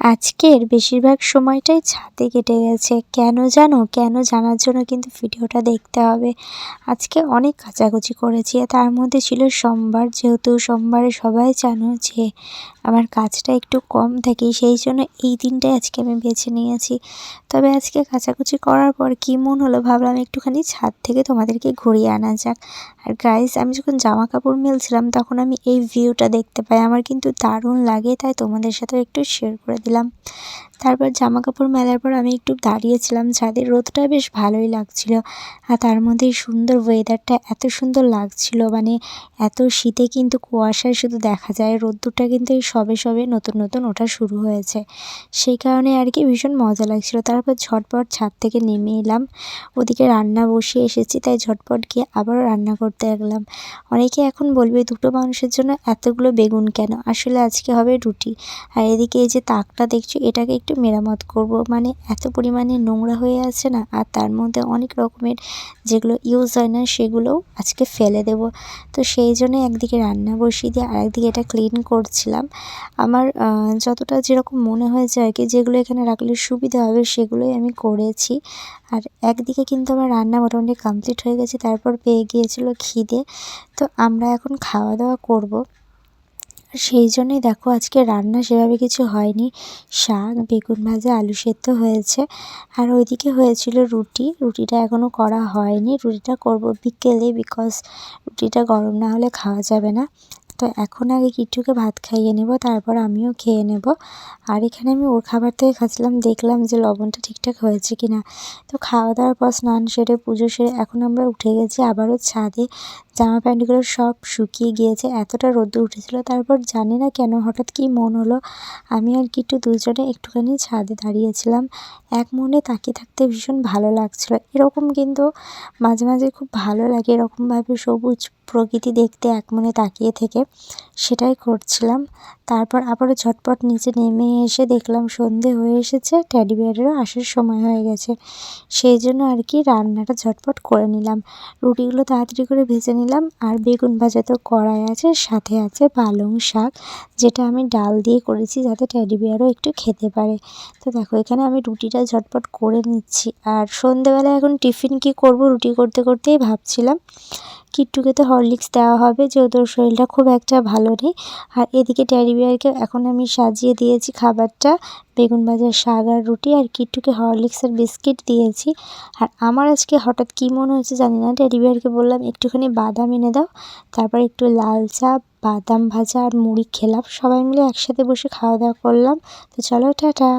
আজকের বেশিরভাগ সময়টাই ছাদে কেটে গেছে। কেন জানো? কেন জানার জন্য কিন্তু ভিডিওটা দেখতে হবে। আজকে অনেক কাচাকুচি করেছি। তার মধ্যে ছিল সোমবার। যেহেতু সোমবারে সবাই জানো যে আমার কাজটা একটু কম থাকে, সেই জন্য এই দিনটাই আজকে আমি বেছে নিয়েছি। তবে আজকে কাচাকুচি করার পর কী মন হলো ভাবলাম একটুখানি ছাদ থেকে তোমাদেরকে ঘুরিয়ে আনা যাক। আর গাইস আমি যখন জামা কাপড় মেলছিলাম, তখন আমি এই ভিউটা দেখতে পাই। আমার কিন্তু দারুণ লাগে, তাই তোমাদের সাথেও একটু শেয়ার করে দিলাম। তারপর জামা কাপড় মেলার পর আমি একটু দাঁড়িয়েছিলাম ছাদে। রোদটা বেশ ভালোই লাগছিল আর তার মধ্যে সুন্দর ওয়েদারটা এত সুন্দর লাগছিল। মানে এত শীতে কিন্তু কুয়াশায় শুধু দেখা যায়, রোদ্দুরটা কিন্তু এই সবে সবে নতুন নতুন ওঠা শুরু হয়েছে। সেই কারণে আর কি ভীষণ মজা লাগছিল। তারপর ঝটপট ছাদ থেকে নেমে এলাম। ওদিকে রান্না বসিয়ে এসেছি, তাই ঝটপট গিয়ে আবারও রান্না করতে লাগলাম। অনেকে এখন বলবে, দুটো মানুষের জন্য এতগুলো বেগুন কেন? আসলে আজকে হবে রুটি। আর এদিকে এই যে তাকটা দেখছ, এটাকে একটু মেরামত করব। মানে এত পরিমাণে নোংরা হয়ে আছে না, আর তার মধ্যে অনেক রকমের যেগুলো ইউজ হয় না, সেগুলোও আজকে ফেলে দেব। তো সেই জন্য একদিকে রান্না বসিয়ে দিয়ে আরেকদিকে এটা ক্লিন করছিলাম। আমার যতটা যেরকম মনে হয়েছে আর কি, যেগুলো এখানে রাখলে সুবিধা হবে, সেগুলোই আমি করেছি। আর একদিকে কিন্তু আমার রান্না মোটামুটি কমপ্লিট হয়ে গেছে, তারপর পেয়ে গিয়েছিল খিদে। তো আমরা এখন খাওয়া দাওয়া করব। সেই জন্যই দেখো আজকে রান্না সেভাবে কিছু হয়নি। শাক, বেগুন ভাজা, আলু সেদ্ধ হয়েছে। আর ওইদিকে হয়েছিল রুটি। রুটিটা এখনও করা হয়নি। রুটিটা করব বিকেলে বিকজ রুটিটা গরম না হলে খাওয়া যাবে না। তো এখন আগে কিট্টুকে ভাত খাইয়ে নেব, তারপর আমিও খেয়ে নেব। আর এখানে আমি ওর খাবার থেকে খাচ্ছিলাম, দেখলাম যে লবণটা ঠিকঠাক হয়েছে কি না তো খাওয়া দাওয়ার পর স্নান সেরে, পুজো সেরে এখন আমরা উঠে গেছি আবারও ছাদে। জামা প্যান্টগুলো সব শুকিয়ে গিয়েছে, এতটা রোদ্দুর উঠেছিল, তারপর জানি না কেন হঠাৎ কি মন হলো। আমি আর কিট্টু দুজনে একটুখানি ছাদে দাঁড়িয়েছিলাম। এক মনে তাকিয়ে থাকতে ভীষণ ভালো লাগছিল। এরকম কিন্তু মাঝে মাঝে খুব ভালো লাগে, এরকমভাবে সবুজ প্রকৃতি দেখতে এক মনে তাকিয়ে থেকে সেটাই করছিলাম। তারপর আবারও ঝটপট নিচে নেমে এসে দেখলাম সন্ধে হয়ে এসেছে ট্যাডি বিয়ারেরও আসার সময় হয়ে গেছে। সেই জন্য আর কি রান্নাটা ঝটপট করে নিলাম। রুটিগুলো তাড়াতাড়ি করে ভেজে নিলাম আর বেগুন ভাজা তো কড়াই আছে, সাথে আছে পালং শাক, যেটা আমি ডাল দিয়ে করেছি যাতে ট্যাডি বিয়ারও একটু খেতে পারে। তো দেখো, এখানে আমি রুটিটা ঝটপট করে নিচ্ছি। আর সন্ধেবেলায় এখন টিফিন কি করব রুটি করতে করতেই ভাবছিলাম। কিট্টুকে তো হরলিক্স দেওয়া হবে, যেহেতু ওর শরীরটা খুব একটা ভালো নেই। আর এদিকে ট্যাডি বিয়ারকে এখন আমি সাজিয়ে দিয়েছি খাবারটা, বেগুন ভাজার শাক আর রুটি, আর কিট্টুকে হরলিক্স আর বিস্কিট দিয়েছি। আর আমার আজকে হঠাৎ কী মনে হয়েছে জানি না, ট্যাডি বিয়ারকে বললাম, একটুখানি বাদাম এনে দাও। তারপর একটু লাল চা, বাদাম ভাজা আর মুড়ি খেলাম। সবাই মিলে একসাথে বসে খাওয়া দাওয়া করলাম। তো চলো, টাটা।